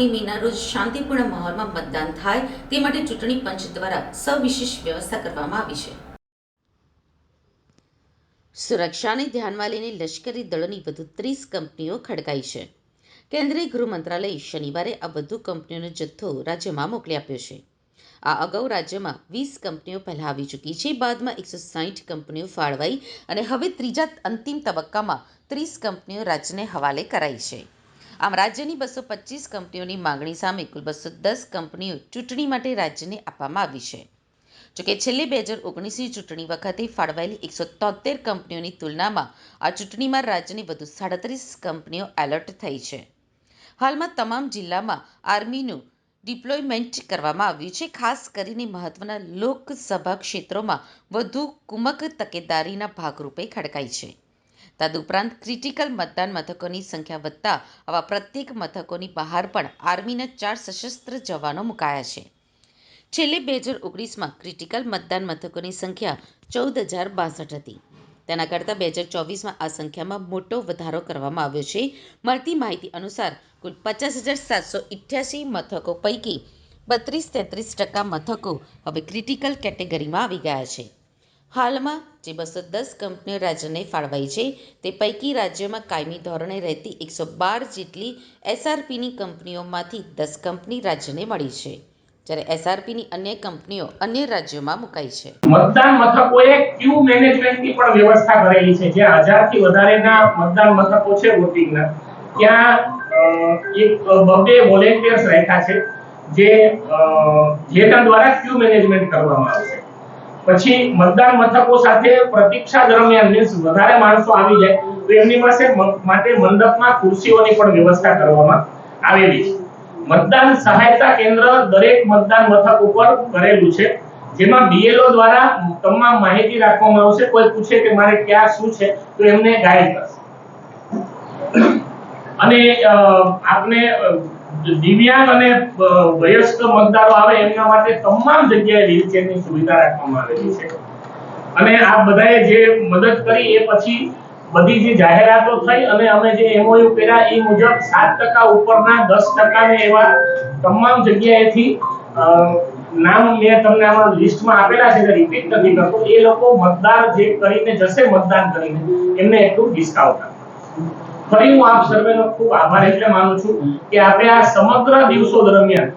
સાતમી મેના રોજ શાંતિપૂર્ણ માહોલમાં મતદાન થાય તે માટે ચૂંટણી પંચ દ્વારા સવિશેષ વ્યવસ્થા કરવામાં આવી છે. સુરક્ષાને ધ્યાનમાં લઈને લશ્કરી દળોની વધુ ત્રીસ કંપનીઓ ખડકાઈ છે. કેન્દ્રીય ગૃહ મંત્રાલયે શનિવારે આ વધુ કંપનીઓનો જથ્થો રાજ્યમાં મોકલી આપ્યો છે. આ અગાઉ રાજ્યમાં વીસ કંપનીઓ પહેલાં આવી ચૂકી છે, બાદમાં એકસો સાહીઠ કંપનીઓ ફાળવાઈ અને હવે ત્રીજા અંતિમ તબક્કામાં ત્રીસ કંપનીઓ રાજ્યને હવાલે કરાઈ છે. આમ રાજ્યની બસો પચીસ કંપનીઓની માંગણી સામે કુલ બસો દસ કંપનીઓ ચૂંટણી માટે રાજ્યને આપવામાં આવી છે. જોકે છેલ્લે બે હજાર ઓગણીસની ચૂંટણી વખતે ફાળવાયેલી એકસો તોતેર કંપનીઓની તુલનામાં આ ચૂંટણીમાં રાજ્યની વધુ સાડત્રીસ કંપનીઓ એલર્ટ થઈ છે. હાલમાં તમામ જિલ્લામાં આર્મીનું ડિપ્લોયમેન્ટ કરવામાં આવ્યું છે. ખાસ કરીને મહત્વના લોકસભા ક્ષેત્રોમાં વધુ કુમક તકેદારીના ભાગરૂપે ખડકાઈ છે. તદુપરાંત ક્રિટિકલ મતદાન મથકોની સંખ્યા વધતા આવા પ્રત્યેક મથકોની બહાર પણ આર્મીના ચાર સશસ્ત્ર જવાનો મુકાયા છે. છેલ્લે બે હજાર ઓગણીસમાં ક્રિટિકલ મતદાન મથકોની સંખ્યા ચૌદ હજાર બાસઠ હતી. તેના કરતાં બે હજાર ચોવીસમાં આ સંખ્યામાં મોટો વધારો કરવામાં આવ્યો છે. મળતી માહિતી અનુસાર કુલ પચાસ હજાર સાતસો ઇઠ્યાસી મથકો પૈકી બત્રીસ તેત્રીસ ટકા મથકો હવે ક્રિટિકલ કેટેગરીમાં આવી ગયા છે. હાલમાં જે બસો દસ કંપનીઓ રાજ્યને ફાળવાઈ છે, તે પૈકી રાજ્યમાં કાયમી ધોરણે રહેતી એકસો બાર જેટલી એસઆરપીની કંપનીઓમાંથી દસ કંપની રાજ્યને મળી છે, જ્યારે એસઆરપીની અન્ય કંપનીઓ અન્ય રાજ્યોમાં મુકાઈ છે. મતદાન મથકોએ ક્યુ મેનેજમેન્ટની પણ વ્યવસ્થા કરેલી છે જ્યાં હજારથી વધારેના મતદાન મથકો છે વોટિંગના. ત્યાં એક બબે વોલેન્ટિયર્સ રાખ્યા છે, જે જેના દ્વારા ક્યુ મેનેજમેન્ટ કરવામાં આવશે પછી મતદાન મથકો સાથે પ્રતીક્ષા દરમિયાન વધારે માણસો આવી જાય, તો એમની પાસે માટે મંડપમાં ખુરશીઓની પણ વ્યવસ્થા કરવામાં આવેલી છે. મતદાન સહાયતા કેન્દ્ર દરેક મતદાન મથક ઉપર કરેલું છે, જેમાં બીએલઓ દ્વારા તમામ માહિતી રાખવામાં આવશે. કોઈ પૂછે કે મારે ક્યાં શું છે, તો એમને ગાઈડ કરશે. અને આપને દિવ્યાંગ અને વયસ્ક મતદારો આવે એમના માટે તમામ જગ્યાએ વ્હીલચેરની સુવિધા રાખવામાં આવેલી છે. અને આ બધાએ જે મદદ કરી એ પછી બધી જે જાહેરાતો થઈ અને અમે જે એમઓયુ કર્યા એ મુજબ સાત ટકા ઉપરના દસ ટકાને એવા તમામ જગ્યાએથી નામ મેં તમને આમાં લિસ્ટમાં આપેલા છે રિપીટ નથી કરતો, એ લોકો મતદાર જે કરીને જશે મતદાન કરીને, એમને એટલું ડિસ્કાઉન્ટ આપે. ફરી હું આપ સર્વેનો ખૂબ આભાર એટલે માનું છું કે આપણે આ સમગ્ર દિવસો દરમિયાન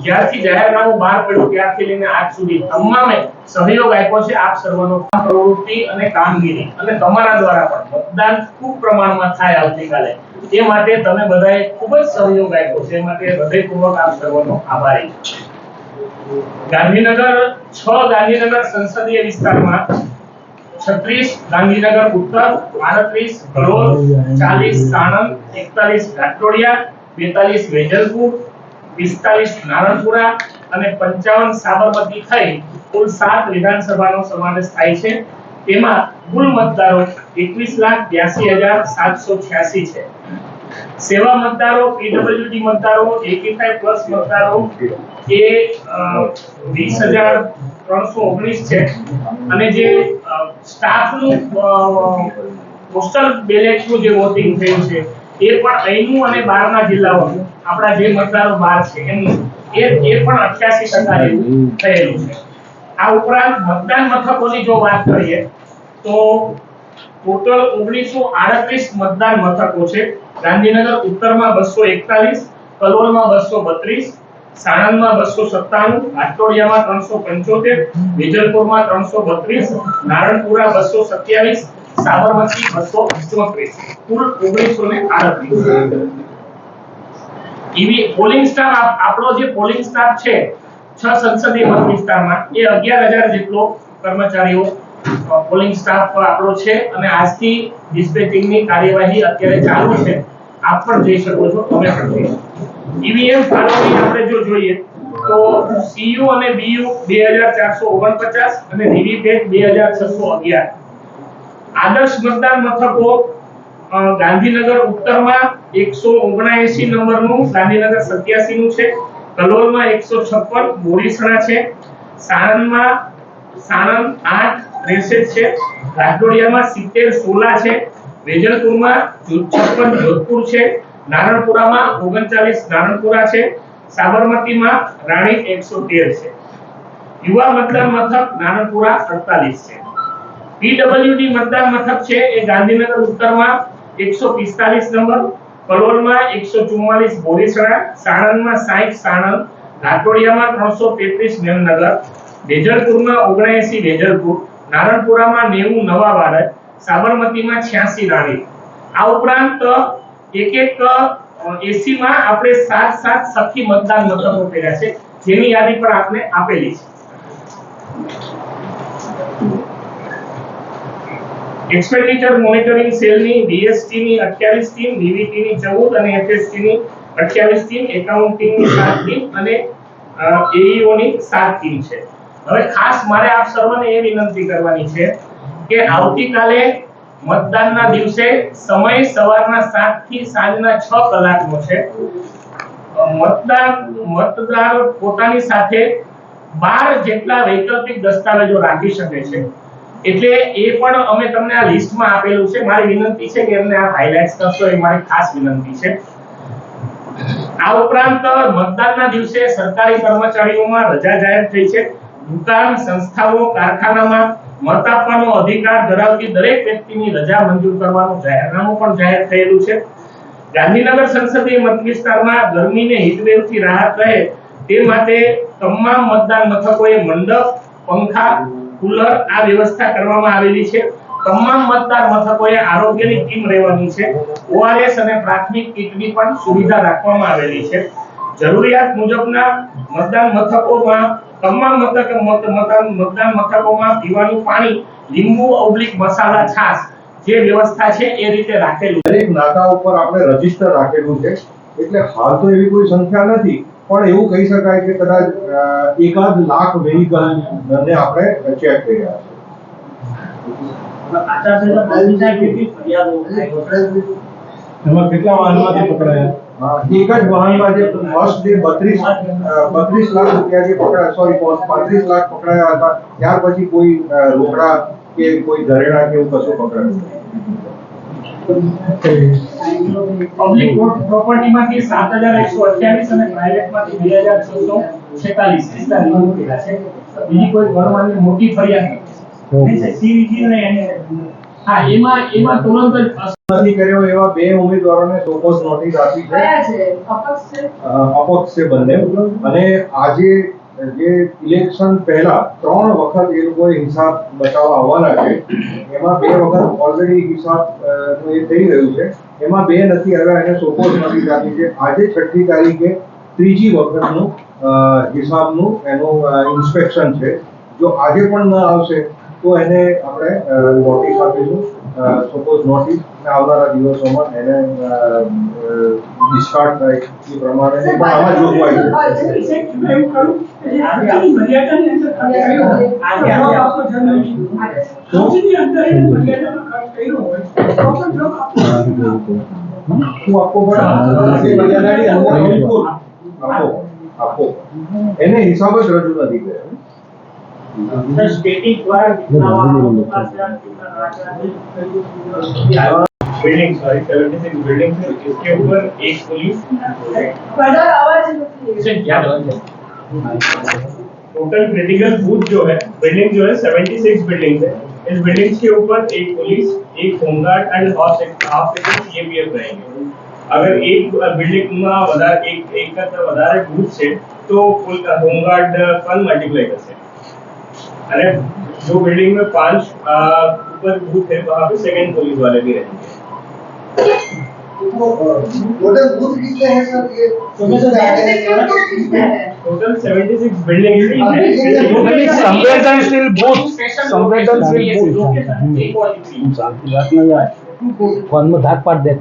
જ્યારથી જાહેરનામું બહાર પડ્યું ત્યારથી લઈને આજ સુધી તમામે સહયોગ આપ્યો છે આપ સર્વનો પ્રવૃત્તિ અને કામગીરી અને તમારા દ્વારા પણ મતદાન ખૂબ પ્રમાણમાં થાય આવતીકાલે એ માટે તમે બધાએ ખૂબ જ સહયોગ આપ્યો છે. એ માટે હૃદયપૂર્વક આપ સર્વનો આભારી ગાંધીનગર છ ગાંધીનગર સંસદીય વિસ્તારમાં છત્રીસ ગાંધીનગર ઉત્તર આડત્રીસ કલોલ ચાલીસ સાણંદ એકતાલીસ ઘાટલોડિયા બેતાલીસ વેજલપુર પિસ્તાલીસ નારણપુરા અને પંચાવન સાબરમતી થઈ કુલ સાત વિધાનસભાનો સમાવેશ થાય છે. તેમાં કુલ મતદારો એકવીસ લાખ બ્યાસી હજાર સાતસો છ્યાસી છે. સેવા મતદારો પીડબ્લ્યુડી મતદારો 85 પ્લસ મતદારો એ વીસ હજાર ત્રણસો ઓગણીસ છે. અને જે સ્ટાફનું પોસ્ટલ બેલેટનું જે વોટિંગ થયું છે, એ પણ અહીંનું અને બહારના જિલ્લાઓનું, આપણા જે મતદારો બહાર છે, એમનું, એ એ પણ અઠ્યાસી ટકા થયેલું છે. આ ઉપરાંત મતદાન મથકોની જો વાત કરીએ, તો ટોટલ ઓગણીસો આડત્રીસ મતદાન મથકો છે. ગાંધીનગર ઉત્તરમાં બસો એકતાલીસ, કલોલમાં બસો બત્રીસ સાણંદમાં બસો સત્તાણું ઘાટલોડિયામાં ત્રણસો પંચોતેર, વિજલપુરમાં ત્રણસો બત્રીસ, નારણપુરા બસો સત્યાવીસ, સાબરમતી બસો ચોત્રીસ કુલ ઓગણીસો ને આડત્રીસ. એવી પોલિંગ સ્ટાફ આપણો જે પોલિંગ સ્ટાફ છે, છ સંસદીય મત વિસ્તારમાં, એ અગિયાર હજાર જેટલો કર્મચારીઓ પોલિંગ સ્ટાફ આપણો છે અને આજથી ડિસ્પેચિંગની કાર્યવાહી અત્યારે ચાલુ છે. આપ પણ જઈ શકો છો તમે પણ જઈ શકો ઈવીએમ ફાળવણી આપણે જો જોઈએ, તો સીયુ અને બીયુ 2449 અને વીવીપેટ 2611 આદર્શ મતદાન મથકો ગાંધીનગર ઉત્તરમાં એકસો ઓગણએસી નંબરનું, ગાંધીનગર સત્યાસી નું છે, કલોલમાં એકસો છપ્પન બોરીસણા છે, સાણંદમાં સાણંદ આઠ ત્રેસઠ છે, રાજોડિયામાં સિત્તેર સોલા છે, વેજલપુરમાં છપ્પન, જોધપુર છે નારણપુરામાં ઓગણચાલીસ નારણપુરા છે. સાબરમતીમાં રાણી એકસો છે. યુવા મતદાન મથક નારણપુરા અડતાલીસ છે. પીડબ્લ્યુડી મતદાન મથક છે એ ગાંધીનગર ઉત્તરમાં એકસો પિસ્તાલીસ નંબર કલોલમાં એકસો ચુમ્માલીસ બોરીસણા, સાણંદમાં સાહીઠ સાણંદ ઘાટોડિયામાં ત્રણસો તેત્રીસ મેમનગર વેજલપુરમાં ઓગણએસી વેજલપુર નારણપુરામાં નેવું નવા ભારત, સાબરમતીમાં છ્યાસી રાણી. આ ઉપરાંત એક એક એસી માં આપણે સાત સાત સખી મતદાન મથકો કર્યા છે. જેની યાદી પણ આપને આપેલી છે. એક્સપેન્ડિચર મોનિટરિંગ સેલની ડીએસટી ની 28 ટીમ વીવીટી ની 14 અને એફએસટી ની 28 ટીમ એકાઉન્ટિંગની 7 ટીમ અને એઈઓ ની 7 ટીમ છે. હવે ખાસ મારે આપ સર્વને એ વિનંતી કરવાની છે કે આવતીકાલે મતદાનના દિવસે સમય સવારના 7 થી સાંજના 6 કલાકનો છે. મતદાન, મતદાર પોતાની સાથે 12 જેટલા વૈકલ્પિક દસ્તાવેજો રાખી શકે છે. એટલે એ પણ અમે તમને આ લિસ્ટમાં આપેલું છે. મારી વિનંતી છે કે એમને આ હાઇલાઇટ્સ કરશો. એ મારી ખાસ વિનંતી છે. આ ઉપરાંત મતદાનના દિવસે સરકારી કર્મચારીઓમાં રજા જાહેર થઈ છે. દુકાન, સંસ્થાઓ, કારખાનામાં મત આપવાનો અધિકાર ધરાવતી દરેક વ્યક્તિની રજા મંજૂર કરવાનું જાહેરનામું પણ જાહેર થયેલું છે. ગાંધીનગર સંસદીય મત વિસ્તારમાં ગરમીને હીટવેવથી રાહત રહે તે માટે તમામ મતદાન મથકોએ મંડપ, પંખા, કુલર આ વ્યવસ્થા કરવામાં આવેલી છે. તમામ મતદાર મથકોએ આરોગ્યની ટીમ રહેવાની છે. ઓઆરએસ અને પ્રાથમિક કીટની પણ સુવિધા રાખવામાં આવેલી છે. જરૂરિયાત મુજબના મતદાન મથકોમાં તમામ મથક મતદાન મતદાન મથકોમાં પીવાનું પાણી લીંબુ ઓબ્લિક મસાલા છાશ જે વ્યવસ્થા છે એ રીતે રાખેલું. દરેક નાકા ઉપર આપણે રજિસ્ટર રાખેલું છે. એટલે હાલ તો એવી કોઈ સંખ્યા નથી પણ એવું કહી શકાય કે કદાચ એકાદ લાખ વેહિકલ ને આપણે ચેક કરી રહ્યા પાલિકા કેટલી? એમાં વાહનમાંથી પકડાયા? છે એક જ વાહનમાં જે ફર્સ્ટ ડે બત્રીસ બત્રીસ લાખ રૂપિયા જે પકડાયા સોરી પાંત્રીસ લાખ પકડાયા હતા ત્યાર પછી કોઈ રોકડા કે કોઈ ઘરેણા કે એવું કશું પકડાયું પબ્લિક પ્રોપર્ટીમાંથી 7128 અને પ્રાઇવેટમાંથી 2646 એટલા રિમૂવ કર્યા છે બીજી કોઈ ગણવાની મોટી ફરિયાદ નથી નહીં, અને એને- હા એમાં એમાં તુરંત જ નથી કર્યો એવા બે ઉમેદવારોને સોપોઝ નોટિસ આપી છે. અપક્ષ છે? અ, અપક્ષ છે બંને. અને આજે જે ઇલેક્શન પહેલા ત્રણ વખત એ લોકોએ હિસાબ બતાવવા આવવાના છે. એમાં બે વખત ઓલરેડી હિસાબનું એ થઈ રહ્યું છે. એમાં બે નથી આવ્યા એને સોપોઝ નોટિસ આપી છે. આજે છઠ્ઠી તારીખે ત્રીજી વખતનું હિસાબ હિસાબનું એનું ઇન્સ્પેક્શન છે. જો આજે પણ ન આવશે તો એને આપણે નોટિસ આપીશું. સપોઝ નોટિસ આવનારા દિવસોમાં એને ડિસ્કાર્ડ થાય એ પ્રમાણે પણ આમાં જોગવાઈ છે કરું એને હિસાબ જ રજૂ નથી કર્યો. बिल्डिंग सॉरी 76 बिल्डिंग है इसके ऊपर एक पुलिस टोटल क्रिटिकल बूथ जो है बिल्डिंग जो है 76 बिल्डिंग है। इस बिल्डिंग्स के ऊपर एक पुलिस एक होमगार्ड एंड रहेंगे। अगर एक बिल्डिंग में एक एक का बूथ से तो होमगार्ड कल मल्टीप्लाई कर सकते अरे जो बिल्डिंग में पाँच ऊपर बूथ है वहाँ पे सेकंड पुलिस वाले भी रहेंगे टोटल बूथ कितने हैं सर? ये टोटल 76 बिल्डिंग है। संवेदनशील बूथ संवेदनशील बूथ शांति बात नहीं है। पण मग धाक पाठ द्या